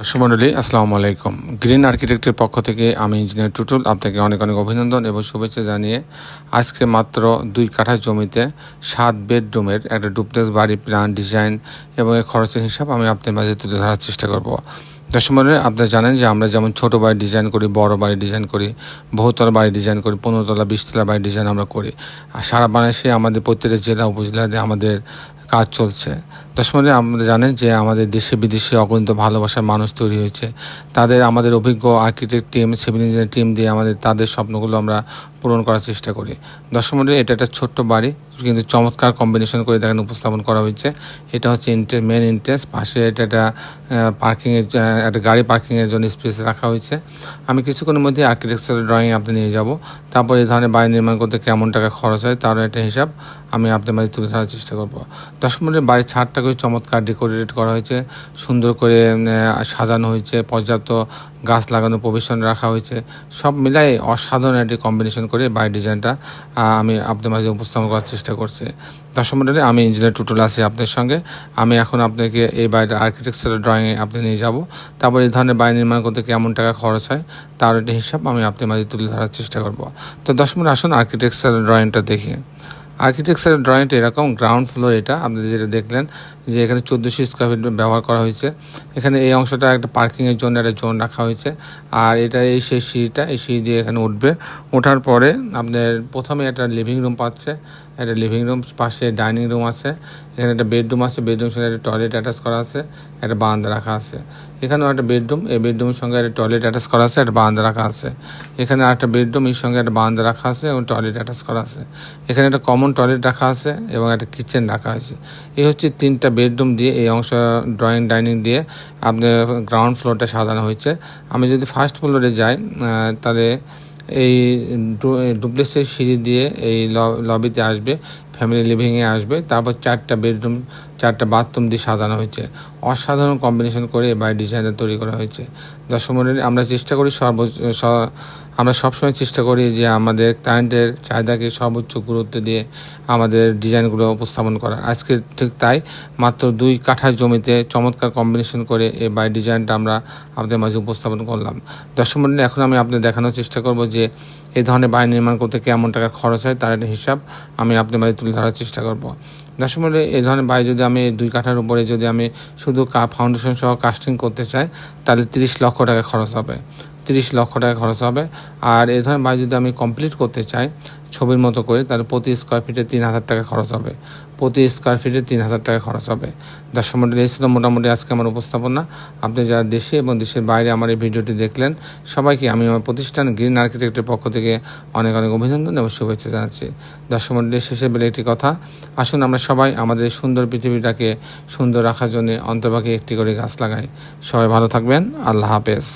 সুমন্ডলী আসসালামু আলাইকুম। গ্রিন আর্কিটেক্টের পক্ষ থেকে আমি ইঞ্জিনিয়ার টুটুল আপনাকে অনেক অনেক অভিনন্দন এবং শুভেচ্ছা জানিয়ে আজকে মাত্র দুই কাঠা জমিতে সাত বেডরুমের একটা ডুপ্লেক্স বাড়ি প্ল্যান, ডিজাইন এবং এর খরচের হিসাব আমি আপনার মাঝে তুলে ধরার চেষ্টা করব। দশমনে আপনারা জানেন যে আমরা যেমন ছোট বাড়ি ডিজাইন করি, বড় বাড়ি ডিজাইন করি, বহুতলা বাড়ি ডিজাইন করি, পনেরোতলা, বিশতলা বাড়ি ডিজাইন আমরা করি। আর সারা বাংলাদেশে আমাদের প্রত্যেকটা জেলা, উপজেলাতে আমাদের কাজ চলছে। দশমনে আমরা জানেন যে আমাদের দেশে বিদেশে অগণিত ভালোবাসার মানুষ তৈরি হয়েছে। তাদের আমাদের অভিজ্ঞ architect team civil engineer team দিয়ে আমাদের তাদের স্বপ্নগুলো আমরা পূরণ করার চেষ্টা করি। দশমনে এটা একটা ছোট্ট বাড়ি, কিন্তু চমৎকার কম্বিনেশন করে দেখেন উপস্থাপন করা হয়েছে। এটা হচ্ছে ইন্টে মেন ইন্টারেস্ট পাশে এটা একটা পার্কিংয়ের একটা গাড়ি পার্কিংয়ের জন্য স্পেস রাখা হয়েছে। আমি কিছুক্ষণের মধ্যে আর্কিটেকচার ড্রয়িং আপনি নিয়ে যাব। তারপর এই ধরনের বাড়ি নির্মাণ করতে কেমন টাকা খরচ হয় তারও একটা হিসাব আমি আপনার মাঝে তুলে ধরার চেষ্টা করব। দশমনের বাড়ির ছাদটা করে চমৎকার ডেকোরেট করা হয়েছে। সুন্দর করে সাজানো হয়েছে, পর্যাপ্ত গাছ লাগানো প্রভিশন রাখা হয়েছে। সব মিলাই অসাধারণ একটি কম্বিনেশন করে বাড়ির ডিজাইনটা আমি আপনার মাঝে উপস্থাপন করার চেষ্টা করছি। দশম মডেলে আমি ইঞ্জিনিয়ার টুটুল আছি আপনার সঙ্গে। আমি এখন আপনাকে এই বাড়ির আর্কিটেকচারাল ড্রয়িংয়ে আপনি নিয়ে যাব। তারপর এই ধরনের বাড়ি নির্মাণ করতে কেমন টাকা খরচ হয়, তার একটা হিসাব আমি আপনার মাঝে তুলে ধরার চেষ্টা করব। তো দশম আসুন আর্কিটেকচারাল ড্রয়িংটা দেখি। আর্কিটেকচারাল ড্রয়িংটা এরকম গ্রাউন্ড ফ্লোর এটা আপনি যেটা দেখলেন যে এখানে চোদ্দোশো স্কোয়ার ফিট ব্যবহার করা হয়েছে। এখানে এই অংশটা একটা পার্কিংয়ের জন্য একটা জোন রাখা হয়েছে। আর এটা এই সেই সিঁড়িটা, এই সিঁড়ি দিয়ে এখানে উঠবে। ওঠার পরে আপনার প্রথমে একটা লিভিং রুম পাচ্ছে। একটা লিভিং রুম পাশে ডাইনিং রুম আছে। এখানে একটা বেডরুম আছে। বেডরুম সঙ্গে একটা টয়লেট অ্যাটাচ করা আছে। একটা বারান্দা রাখা আছে। এখানেও একটা বেডরুম এই বেডরুমের সঙ্গে একটা টয়লেট অ্যাটাচ করা আছে। একটা বারান্দা রাখা আছে। এখানে একটা বেডরুম এর সঙ্গে একটা বারান্দা রাখা আছে এবং টয়লেট অ্যাটাচ করা আছে। এখানে একটা কমন টয়লেট রাখা আছে এবং একটা কিচেন রাখা আছে। এই হচ্ছে তিনটা বেডরুম দিয়ে, এই অংশ ড্রয়িং, ডাইনিং দিয়ে আপনার গ্রাউন্ড ফ্লোরটা সাজানো হয়েছে। আমি যদি ফার্স্ট ফ্লোরে যাই তাহলে এই ডুপ্লেক্সের সিঁড়ি দিয়ে এই লবিতে আসবে, ফ্যামিলি লিভিংয়ে আসবে। তারপর চারটা বেডরুম চারটা বাথরুম দিয়ে সাজানো হয়েছে। অসাধারণ কম্বিনেশন করে বাড়ির ডিজাইনটা তৈরি করা হয়েছে। দর্শক মণ্ডলী, আমরা চেষ্টা করি সর্ব আমরা সবসময় চেষ্টা করি যে আমাদের ক্লায়েন্টের চাহিদাকে সর্বোচ্চ গুরুত্ব দিয়ে আমাদের ডিজাইনগুলো উপস্থাপন করা। আজকে ঠিক তাই মাত্র দুই কাঠা জমিতে চমৎকার কম্বিনেশন করে এই বাই ডিজাইনটা আমরা আপনাদের মাঝে উপস্থাপন করলাম। দর্শক এখন আমি আপনাদের দেখানোর চেষ্টা করব যে এই ধরনের বাড়ি নির্মাণ করতে কেমন টাকা খরচ হয় তার একটা হিসাব আমি আপনাদের মাঝে তুলে ধরার চেষ্টা করব। মণ্ডলী, এই ধরনের বাড়ি যদি আমি দুই কাঠার উপরে যদি আমি শুধু কা ফাউন্ডেশন সহ কাস্টিং করতে চাই তাহলে তিরিশ লক্ষ টাকা খরচ হবে। তিরিশ লক্ষ টাকা খরচ হবে। আর এই ধরনের বাড়ি যদি আমি কমপ্লিট করতে চাই, ছবির মতো করে, তাহলে প্রতি স্কোয়ার ফিটে তিন হাজার টাকা খরচ হবে। প্রতি স্কোয়ার ফিটে তিন হাজার টাকা খরচ হবে। দর্শক মন্ডলী এই মোটামুটি আজকে আমার উপস্থাপনা। আপনি যারা দেশে এবং দেশের বাইরে আমার এই ভিডিওটি দেখলেন, সবাইকে আমি আমার প্রতিষ্ঠান গ্রিন আর্কিটেক্টের পক্ষ থেকে অনেক অনেক অভিনন্দন এবং শুভেচ্ছা জানাচ্ছি। দর্শক মন্ডলী শেষে বেলে একটি কথা। আসুন আমরা সবাই আমাদের সুন্দর পৃথিবীটাকে সুন্দর রাখার জন্য অন্তর্ভাগে একটি করে গাছ লাগাই। সবাই ভালো থাকবেন। আল্লাহ হাফেজ।